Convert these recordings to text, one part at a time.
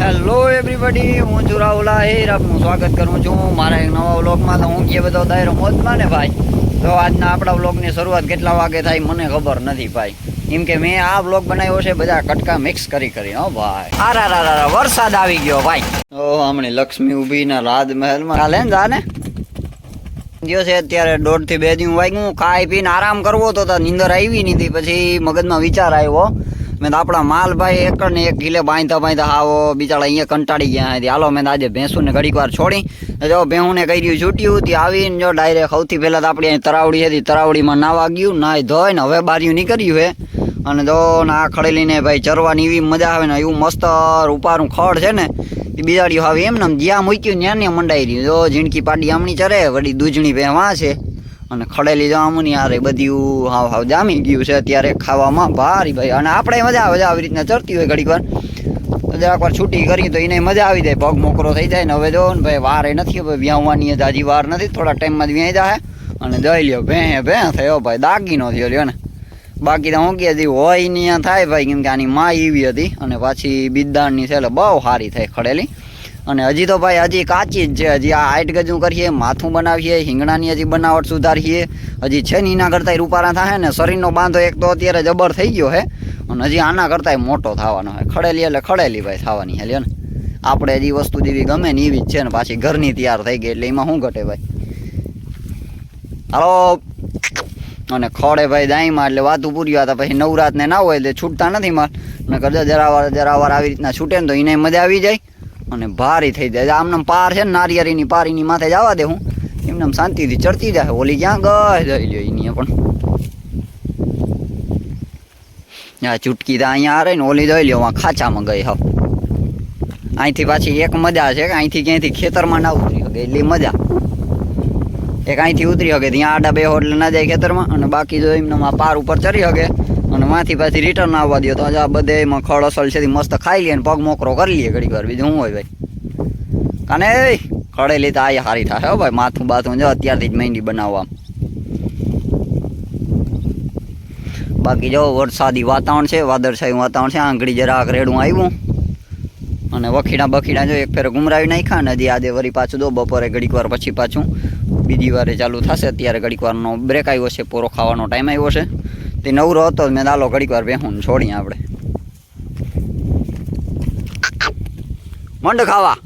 Hello everybody હું છું રાહુલ આહિર. આપનું સ્વાગત કરું છું મારા એક નવા વ્લોગમાં. તો હું કે બધો દાયરો મોજમાં ને ભાઈ? તો આજના આપણા વ્લોગની શરૂઆત કેટલા વાગે થાય મને ખબર નથી ભાઈ. એમ કે મેં આ વ્લોગ બનાવ્યો છે બધા કટકા મિક્સ કરી કરી, હો ભાઈ. આરા રા રા વરસાદ આવી ગયો ભાઈ. ઓ હમણાં લક્ષ્મી ઊભી ના રાજમહેલમાં. ચાલે ને જાને? ગયો છે અત્યારે દોઢથી બે દિવસ વાગ્યું. ખાઈ પીને આરામ કરવો તો તો નીંદર આવી નથી પછી મગજમાં વિચાર આવ્યો મેં આપણા માલ ભાઈ એક ને એક કિલે બાંધતા બાંધતા આવો, બિચારા અહીંયા કંટાળી ગયા હતી હાલો, મેં આજે ભેંસુને ઘડીક વાર છોડી. જો ભેહુને કહી રહ્યું છૂટ્યું. હતી આવીને જો ડાયરેક્ટ સૌથી પહેલાં તો આપણી અહીં તરાવડી હતી, તરાવડીમાં નાવા ગયું ધોય ને હવે બારીયું નીકળ્યું હે. અને જો ને આ ખડેલીને ભાઈ ચરવાની એવી મજા આવે ને એવું મસ્ત રૂપારું ખડ છે ને, એ બિજાડીઓ હવે એમ ને જ્યાં મૂક્યું ત્યાં ને મંડાઈ રહ્યું. જો જીણકી પાડી આમણી ચરે, વળી દૂજણી ભેવા છે અને ખડેલી જો યાર એ બધું હાવ હાવ જામી ગયું છે અત્યારે ખાવામાં ભારી ભાઈ. અને આપણે મજા આવે છે આવી રીતના ચડતી હોય ઘડીક વાર. જરાક વાર છૂટી કરી તો એને મજા આવી જાય. પગ મોકરો થઈ જાય ને હવે જો ને ભાઈ વાર એ નથી ભાઈ વ્યાવવાની હજી વાર નથી. થોડા ટાઈમમાં જ વ્યાઈ જાય અને જઈ લ્યો, ભે ભે થયો ભાઈ. દાગીનો થયો લ્યો ને. બાકી તો હું કે હજી હોય ને અહીંયા થાય ભાઈ. કેમ કે આની માં એવી હતી. અને પાછી બિદાણની છે એટલે બહુ સારી થાય ખડેલી. અને હજી તો ભાઈ હજી કાચી જ છે. હજી આ હાઈટ ગજું કરીએ, માથું બનાવીએ, હિંગણાની હજી બનાવટ સુધારીએ. હજી છે ને એના કરતાં રૂપારા થાય ને, શરીરનો બાંધો એક તો અત્યારે જબર થઈ ગયો હે. અને હજી આના કરતાં મોટો થવાનો હે. ખડેલી એટલે ખડેલી ભાઈ થવાની છે ને. આપણે હજી વસ્તુ જેવી ગમે ને એવી જ છે ને, પાછી ઘરની તૈયાર થઈ ગઈ એટલે એમાં શું ઘટે ભાઈ? હાલો? અને ખડે ભાઈ દાઈમાં એટલે વાતું પૂરી હતા પછી નવરાતને ના હોય એટલે છૂટતા નથી માલ ને કરજો જરા વાર જરા વાર આવી રીતના છૂટે ને તો એને મજા આવી જાય. અને ભારી થઈ જાય. આમને પાર છે ને નારિયેરીની પારીની માથે જવા દે હું. એમને શાંતિથી ચડતી જાય. ઓલી ક્યાં ગઈ? જઈ લ્યો એની પણ. આ ચૂટકી તો અહીંયા આવે ને, ઓલી જોઈ લ્યો ખાચામાં ગઈ હવે. અહીંથી પાછી એક મજા છે કે, અહીંથી ક્યાંયથી ખેતરમાં ના ઉતરી શકે, એટલી મજા. એક અહીંથી ઉતરી શકે, ત્યાં આડા બે એટલે ના જાય ખેતરમાં, અને બાકી જો એમને આ પાર ઉપર ચડી શકે અને માંથી પાછી રિટર્ન આવવા દો તો આ બધે એમાં ખડ અસલ છે મસ્ત ખાઈ લઈએ અને પગ મોકરો કરી લઈએ ઘડી વાર. બીજું શું હોય ભાઈ? કાને ખડેલી તો આ સારી થાય હો ભાઈ. માથું બાથું જો અત્યારથી જ મહેંદી બનાવવા. બાકી જો વરસાદી વાતાવરણ છે, વાદળછાયું વાતાવરણ છે, આંગળી જરાક રેડું આવ્યું અને વખીડા બખીડા જો એક ફેર ગુમરાવી નાખ્યા ને હજી આજે વળી પાછું દો બપોરે ઘડીક વાર પછી પાછું બીજી વારે ચાલુ થશે. અત્યારે ઘડીક વારનો બ્રેક આવ્યો છે, પૂરો ખાવાનો ટાઈમ આવ્યો છે. તે નવરો હતો મેં દાલો ઘડીક વાર બેહું છોડીએ આપણે. મંડ ખાવા.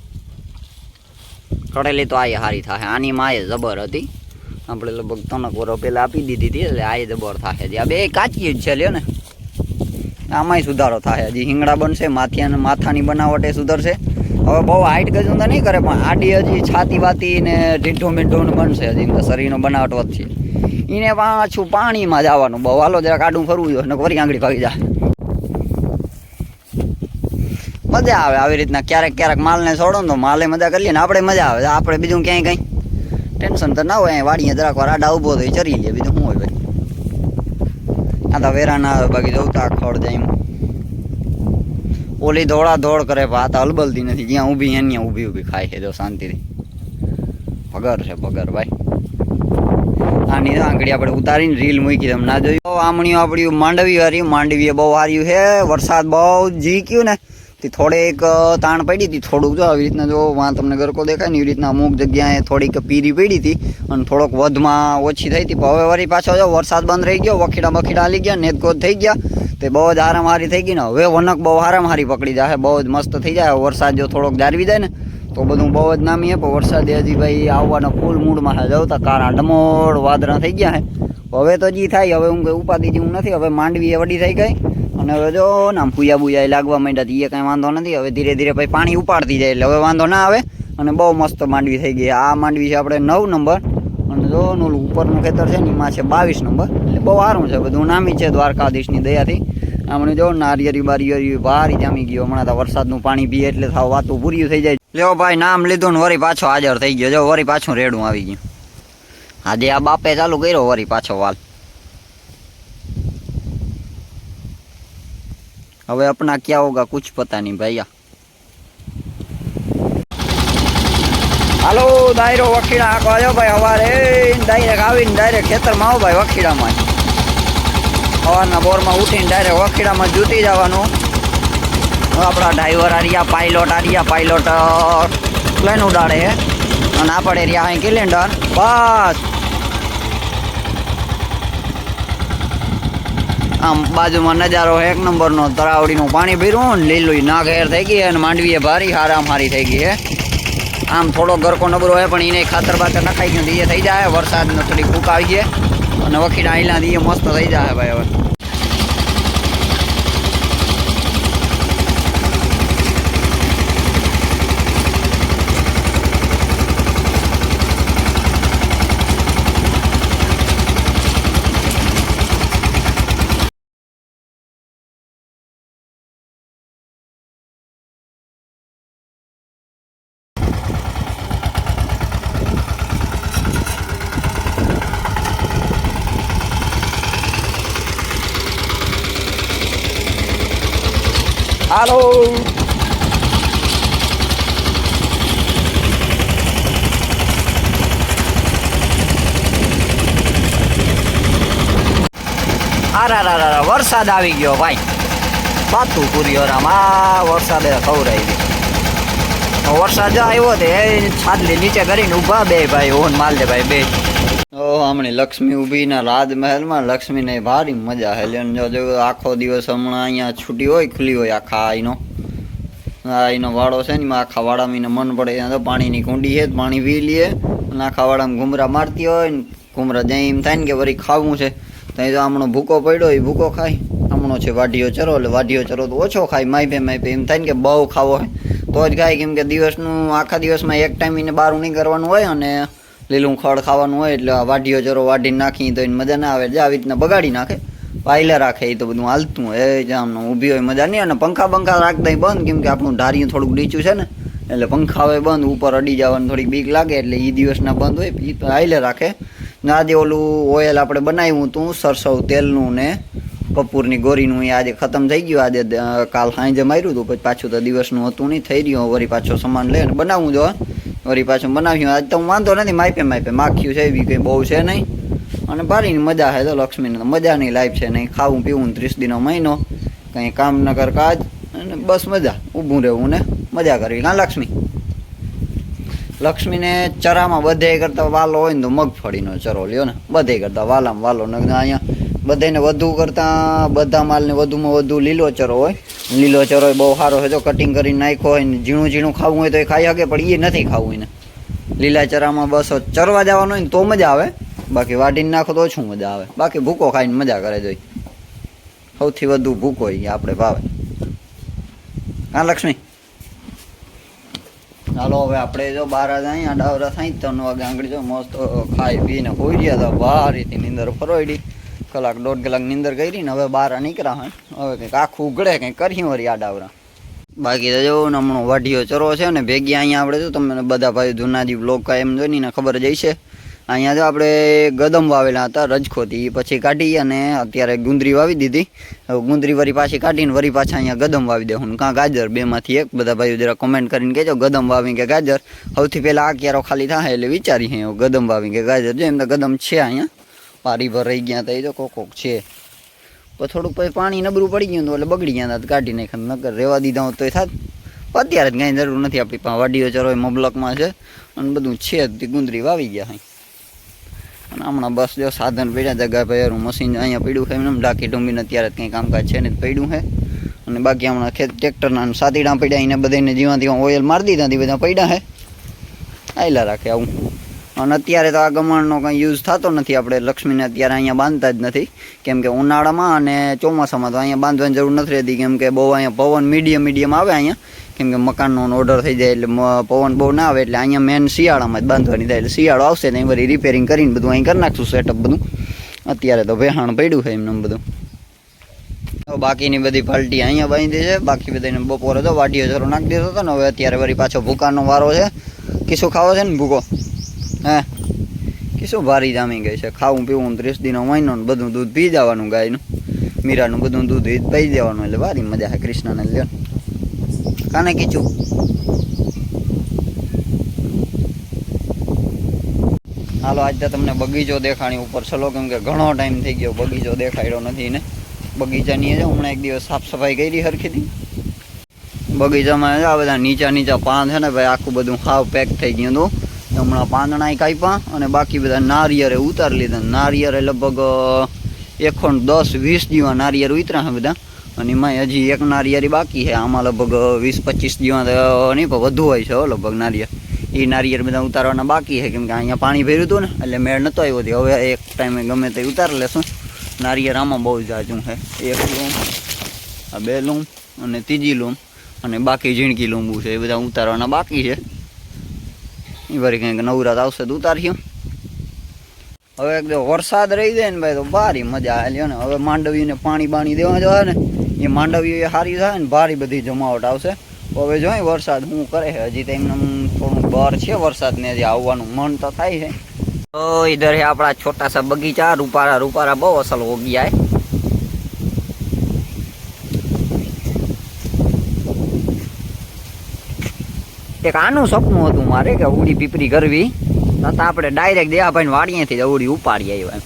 કડેલી તો આય હારી થાય આની માએ જબર હતી. આપણે લગભગ ત્રણક વરો પહેલાં આપી દીધી હતી. એટલે આય જબર થાય છે આ બે કાચી જ છે, લ્યો ને. આમાંય સુધારો થાય હજી. હિંગડા બનશે માથિયાને માથાની બનાવટ એ સુધરશે. હવે બહુ હાઈટ ગજું તો નહીં કરે, પણ આડી હજી છાતી વાતી ને ઢીંઢું મીંઢું બનશે હજી. શરીરનો બનાવટ વધશે એને પાછું પાણીમાં જવાનું. બહુ હાલો જરાક આડું ફરવું જોઈએ ને વરી આંગળી ભાગી જાય. મજા આવે આવી રીતના. ક્યારેક ક્યારેક માલને છોડો ને તો માલે મજા કરીએ ને આપણે મજા આવે. આપણે બીજું ક્યાંય કંઈ ટેન્શન તો ના હોય. અહીં વાડીએ જરાક વાર આડા ઊભો થઈ ચરી લે, બીજું શું હોય ભાઈ? આ તો વેરા ના આવે બાકી જોતા ખડ જાય એમ. ઓલી દોડા દોડ કરે, પણ તો હલબલતી નથી. જ્યાં ઊભી અહીંયા ઊભી ઊભી ખાય છે, જો શાંતિથી. પગર છે, પગર, ભાઈ. આની આંગળી આપણે ઉતારીને રીલ મૂકી તમે ના જોયું? આમણીઓ આપણી માંડવી હાર્યું માંડવીએ બહુ હાર્યું છે. વરસાદ બહુ જીક્યું ને. તે થોડેક તાણ પડી હતી થોડુંક. જો આવી રીતના જો વાં તમને ગરકો દેખાય ને, એવી રીતના અમુક જગ્યાએ થોડીક પીરી પડી હતી અને થોડોક વધમાં ઓછી થઈ હતી હવે વળી પાછો જો વરસાદ બંધ રહી ગયો, વખીડા બખીડા હાલી ગયા નેતગોદ થઈ ગયા. તે બહુ જ આરામ હારી થઈ ગઈ ને, હવે વનક બહુ આરામ હારી પકડી જાય બહુ જ મસ્ત થઈ જાય વરસાદ જો થોડોક જાળવી જાય ને તો બધું બહુ જ નામી પણ વરસાદ હજી ભાઈ આવવાના ફૂલ મૂડમાં છે. જવતા કારા ડમોડ વાદળા થઈ ગયા હે. હવે તો જી થાય, હવે હું કંઈ ઉપાધિ જેવું નથી, હવે માંડવી વડી થઈ ગઈ. અને હવે જો નામ પૂજા બુયા લાગવા માંડ્યા એ કાંઈ વાંધો નથી. હવે ધીરે ધીરે પછી પાણી ઉપાડતી જાય એટલે હવે વાંધો ના આવે. અને બહુ મસ્ત માંડવી થઈ ગઈ. આ માંડવી છે આપણે નવ નંબર. અને જો ઓલું ઉપરનું ખેતર છે ને, એમાં છે બાવીસ નંબર. એટલે બહુ સારું છે. બધું નામી છે દ્વારકાધીશની દયાથી. આમણે જો નારિયેરી બારિયેરી ભારી જામી ગયો. હમણાં તો વરસાદનું પાણી પીએ એટલે થાવ વાતું પૂર્યું થઈ જાય. લેવો ભાઈ, નામ લીધું ને વરી પાછો હાજર થઈ ગયો. જો વરી પાછું રેડું આવી ગયું. આજે આ બાપે ચાલુ કર્યો વરી પાછો વાલ. હવે અપના ક્યાં હોગા કુછ પતા નહીં ભૈયા હાલો, દાયરો વખીડા આખો આવ્યો ભાઈ હવારે. ડાયરેક્ટ આવીને ડાયરેક્ટ ખેતરમાં આવો ભાઈ વખીડામાં. હવારના બોરમાં ઉઠીને ડાયરેક્ટ વખીડામાં જૂતી જવાનું. આપણા driver Arya pilot Arya pilot plane ઉડાડે. અને આપણે રહ્યા અહીં કેલેન્ડર બસ. આમ બાજુમાં નજારો એક નંબરનો તરાવડીનું પાણી પીરું લીલું ના ઘેર થઈ ગઈ અને માંડવીએ ભારી હારામ હારી થઈ ગઈ હે આમ થોડો ગરકો નબરો હોય પણ એને ખાતર બાતર નખાઈ ગયું એ થઈ જાય. વરસાદનો થોડી ફૂંક આવી જાય અને વખીડા આઈલા એ મસ્ત થઈ જાય ભાઈ હવે. હાલો વરસાદ આવી ગયો ભાઈ. પાતું પૂરી આ વરસાદે ખવડાવી ગયો વરસાદ આવ્યો તે છાદલી નીચે કરીને ઊભા બે ભાઈ ઓન માલ દે ભાઈ બે. હમણાં લક્ષ્મી ઊભી ના રાજમહેલમાં લક્ષ્મીને ભારી મજા હે. લ્યો જો જો, આખો દિવસ હમણાં અહીંયા છૂટી હોય, ખુલ્લી હોય આખા આઈનો. એનો વાડો છે ને આખા વાડામાં એને મન પડે. તો પાણીની કુંડી છે, પાણી પી લઈએ અને આખા વાડામાં ઘૂમરા મારતી હોય ને, ઘૂમરા જાય એમ થાય ને કે વળી ખાવું છે. ત્યાં તો આમણો ભૂકો પડ્યો, એ ભૂકો ખાય. આમણો છે વાઢીઓ ચરો, એટલે વાઢીઓ ચરો તો ઓછો ખાય. માયપે માયપે એમ થાય ને કે બહુ ખાવો હોય તો જ ખાય કેમ કે દિવસનું, આખા દિવસમાં એક ટાઈમ એને બારું નહીં કરવાનું હોય અને લીલું ખડ ખાવાનું હોય એટલે વાઢીઓ ચરો વાઢીને નાખી તો એને મજા ના આવે. જે આવી રીતના બગાડી નાખે, પાયલા રાખે એ તો બધું હાલતું હોય. એ જામનું ઊભી હોય, મજા નહીં અને પંખા પંખા રાખતા બંધ, કેમ કે આપણું ધાર્યું થોડુંક નીચું છે ને, એટલે પંખા હોય બંધ, ઉપર અડી જવાની થોડીક બીક લાગે, એટલે એ દિવસના બંધ હોય એ હાઈલે રાખે. ને આજે ઓલું ઓઇલ આપણે બનાવ્યું હતું સરસવ તેલનું ને કપૂરની ગોરીનું એ આજે ખતમ થઈ ગયું. આજે કાલ સાંજે માર્યું હતું પછી પાછું તો દિવસનું હતું નહીં, થઈ રહ્યું. વળી પાછો સામાન લઈને બનાવવું જો વળી પાછું બનાવ્યું. આજ તો વાંધો નથી, માપે માપે માખ્યું છે, એવી કંઈ બહુ છે નહીં. અને ભારીની મજા છે તો લક્ષ્મીને મજાની લાઈફ છે નહીં. ખાવું પીવું ત્રીસ દિનો મહિનો. કંઈ કામ ન કર કાજ. અને બસ મજા. ઊભું રહેવું ને મજા કરવી. કાં લક્ષ્મી? લક્ષ્મીને ચરામાં બધે કરતાં વાલો હોય ને તો મગફળીનો ચરો લ્યો ને. બધે કરતાં વાલામાં વાલો. ને અહીંયા બધાને વધુ કરતાં બધા માલને વધુમાં વધુ લીલો ચરો હોય. લીલો ચરો બહુ સારો છે. તો કટિંગ કરીને નાખ્યો હોય ને ઝીણું ઝીણું ખાવું હોય તો એ ખાઈ શકે, પણ એ નથી ખાવું એને. લીલા ચરામાં બસ ચરવા જવાનું હોય ને તો મજા આવે. બાકી વાટીને નાખો તો ઓછું મજા આવે. બાકી ભૂકો ખાઈને મજા કરે જોઈ. સૌથી વધુ ભૂકો એ આપણે ભાવે. હા, લક્ષ્મી? ચાલો હવે આપણે જો બાર અહીંયા ડાવરા થાય ત્રણ વાગે આંગળી જો મસ્ત ખાઈ પીને હોઈ ગયા હતા. ભારીથી નીંદર ફરોઈડી કલાક દોઢ કલાક નીંદર કરી ને હવે બહાર નીકળ્યા હોય હવે કંઈક આખું ઉગડે કંઈક કરી વળી આ ડાવરા બાકી તો જો હમણાં વાઢીઓ ચરો છે ને ભેગી અહીંયા આપણે જો, તમને બધા ભાઈ જૂનાજી બ્લોગ કા એમ જોઈને ને ખબર જ છે અહીંયા જો આપણે ગદમ વાવેલા હતા, રજખોથી પછી કાઢી અને અત્યારે ગુંદરી વાવી દીધી. ગુંદરી વરી પાછી કાઢીને વરી પાછા અહીંયા ગદમ વાવી દેવું કાં ગાજર, બેમાંથી એક, બધા ભાઈઓ જરા કોમેન્ટ કરીને કહેજો, ગદમ વાવી કે ગાજર. સૌથી પહેલાં આ ક્યારો ખાલી થાય એટલે વિચારી હે ગદમ વાવી કે ગાજર. જો એમ તો ગદમ છે અહીંયા. પારી ભરાઈ ગયા હતા એ જો કોક કોક છે. પણ થોડુંક પછી પાણી નબળું પડી ગયું હતું એટલે બગડી ગયા હતા તો કાઢી નાખ્યા નગર રહેવા દીધા હોત તો થાત. અત્યારે જ કાંઈ જરૂર નથી આપણી પાસે. વાડીઓ ચરો મબલકમાં છે. અને બધું છે જ, તે ગુંદરી વાવી ગયા અહીં અને હમણાં બસ જો સાધન પડ્યા જગ્યા ભાઈ મશીન અહીંયા પડ્યું છે. એમ ડાકી ડુંબીને અત્યારે કંઈ કામકાજ છે ને પડ્યું છે. અને બાકી હમણાં ખેત ટ્રેક્ટરના સાતીડા પડ્યા, એને બધાને જીવા જીવા ઓઇલ મારી દીધા તે બધા પડ્યા છે. આયલા રાખે આવું. અને અત્યારે તો આ ગમણનો કંઈ યુઝ થતો નથી. આપણે લક્ષ્મીને અત્યારે અહીંયા બાંધતા જ નથી. કેમ કે ઉનાળામાં અને ચોમાસામાં તો અહીંયા બાંધવાની જરૂર નથી રહેતી. કેમ કે બહુ અહીંયા પવન મીડિયમ મીડિયમ આવે અહીંયા. કેમ કે મકાનનો ઓર્ડર થઈ જાય એટલે પવન બહુ ના આવે એટલે અહીંયા મેન શિયાળામાં જ બાંધવાની થાય. એટલે શિયાળો આવશે ને વળી રિપેરિંગ કરીને બધું અહીં કરી નાખશું સેટઅપ બધું. અત્યારે તો વેહાણ પડ્યું છે એમને બધું. બાકીની બધી પાલટી અહીંયા બાંધી છે. બાકી બધાને બપોરે તો વાટીઓ જરો નાખી દીધો હતો ને, હવે અત્યારે વળી પાછો ભૂકાનો વારો છે. કીશું ખાવો છે ને ભૂકો? હે. કીશું ભારી જામી ગઈ છે? ખાવું, પીવું, ત્રીસ દિનો મહિનો બધું દૂધ પી જવાનું ગાયનું. મીરાનું બધું દૂધ જ પી જવાનું એટલે ભારી મજા છે કૃષ્ણને લ્યો. કાને કીચું હાલો, આજ તમને બગીચો દેખાણી ઉપર ચલો કેમ કે ઘણો ટાઈમ થઈ ગયો બગીચો દેખાડ્યો નથી ને. બગીચાની હમણાં એક દિવસ સાફ સફાઈ કરી હરખીથી બગીચામાં આ બધા નીચા નીચા પાન છે ને ભાઈ, આખું બધું ખાવ પેક થઈ ગયું હતું. હમણાં પાંદડાય કાપ્યા અને બાકી બધા નારિયેરે ઉતારી લીધા. નારિયેરે લગભગ એકણ દસ, વીસ જેવા નારિયેર ઉતર્યા બધા. અને એમાં હજી એક નારિયેરી બાકી છે. આમાં લગભગ વીસ, પચીસ જેવા નહીં, પણ વધુ હોય છે લગભગ નારિયેર. એ નારિયેર બધા ઉતારવાના બાકી છે. કેમ કે અહીંયા પાણી ભર્યું હતું ને, એટલે મેળ નહોતો આવ્યો હતી હવે એક ટાઈમે ગમે તે ઉતારી લેશું. નારિયેર આમાં બહુ જાજું છે. એક લૂમ, આ બે લૂમ અને ત્રીજી લૂમ અને બાકી ઝીણકી લૂંબુ છે. એ બધા ઉતારવાના બાકી છે. એ વળી કંઈક નવરાત આવશે તો ઉતાર્યું હવે જો વરસાદ રહી જાય ને ભાઈ, તો ભારી મજા આવે ને. હવે માંડવીને પાણી બાણી દેવા જવા ને, એ માંડવી સારી થાય ને, ભારી બધી જમાવટ આવશે. હવે જોઈએ વરસાદ શું કરે હજી તો એમને થોડું બહાર છે વરસાદ ને, હજી આવવાનું મન તો થાય છે. તો ઇધર હે આપણા છોટા સા બગીચા, રૂપારા રૂપારા બહુ અસલ હો ગયા એક આનું સપનું હતું મારે કે ઉડી પીપરી કરવી. તો આપણે ડાયરેક્ટ દેવાભાઈ વાડીએથી જ ઉડી ઉપાડી આવ્યા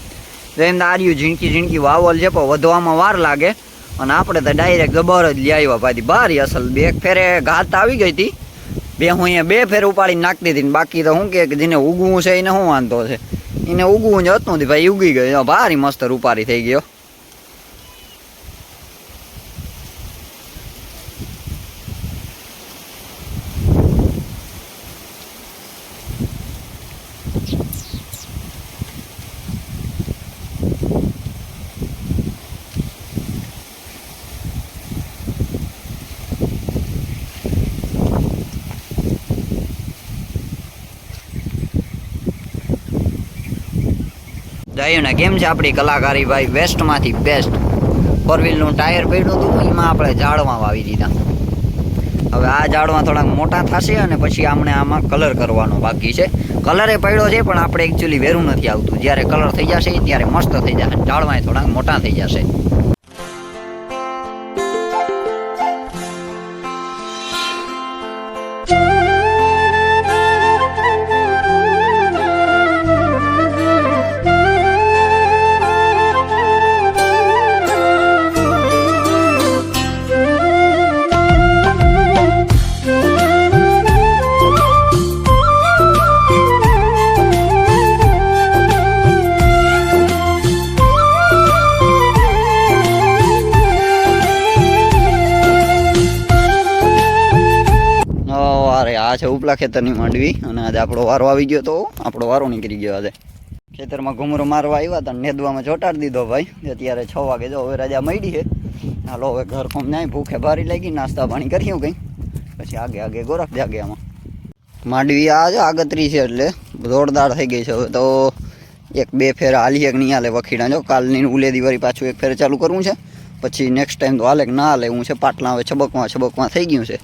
તો એમ આર્યું ઝીણકી ઝીણકી વાવલ છે, પણ વધવામાં વાર લાગે. અને આપણે તો ડાયરેક્ટ જબર જ લઈ આવ્યા ભાઈ ભારી અસલ બે ફેરે ઘાત આવી ગઈ હતી. બે હું અહીંયા બે ફેર ઉપાડીને નાખતી હતી બાકી તો શું કે જેને ઉગવું છે એને શું વાંધો છે. એને ઉગવું જ હતું ભાઈ, ઉગી ગયો. ભારી મસ્ત રૂપારી થઈ ગયો. જાયું ને કેમ છે આપણી કલાકારી ભાઈ? વેસ્ટમાંથી બેસ્ટ ફોર વ્હીલનું ટાયર પડ્યું હતું, એમાં આપણે ઝાડમાં વાવી દીધા. હવે આ ઝાડમાં થોડાક મોટા થશે અને પછી આપણે આમાં કલર કરવાનો બાકી છે. કલરે પડ્યો છે, પણ આપણે એકચ્યુઅલી વેરું નથી આવતું. જ્યારે કલર થઈ જશે, ત્યારે મસ્ત થઈ જશે. ઝાડમાં થોડાક મોટા થઈ જશે. આ ખેતરની માંડવી અને આજે આપણો વારો આવી ગયો તો આપણો વારો નીકળી ગયો આજે. ખેતરમાં ઘુમરો મારવા આવ્યા હતા નેદવામાં ચોટાડી દીધો ભાઈ. અત્યારે છ વાગે જો હવે રજા મળી છે. હાલો હવે ઘર કોમ જાય, ભૂખે ભારી લાગી, નાસ્તા પાણી કર્યું કંઈ. પછી આગે આગે ગોરખ જાગે આમાં. માંડવી આ જો આગતરી છે એટલે જોરદાર થઈ ગઈ છે હવે તો એક બે ફેર હાલી, એક નહીં હાલે વખીડા જો કાલની ઉલે દિવાળી પાછું એક ફેર ચાલુ કરવું છે. પછી નેક્સ્ટ ટાઈમ તો હાલે કે ના હાલે હું છે. પાટલા હવે છબકમાં છબકમાં થઈ ગયું છે.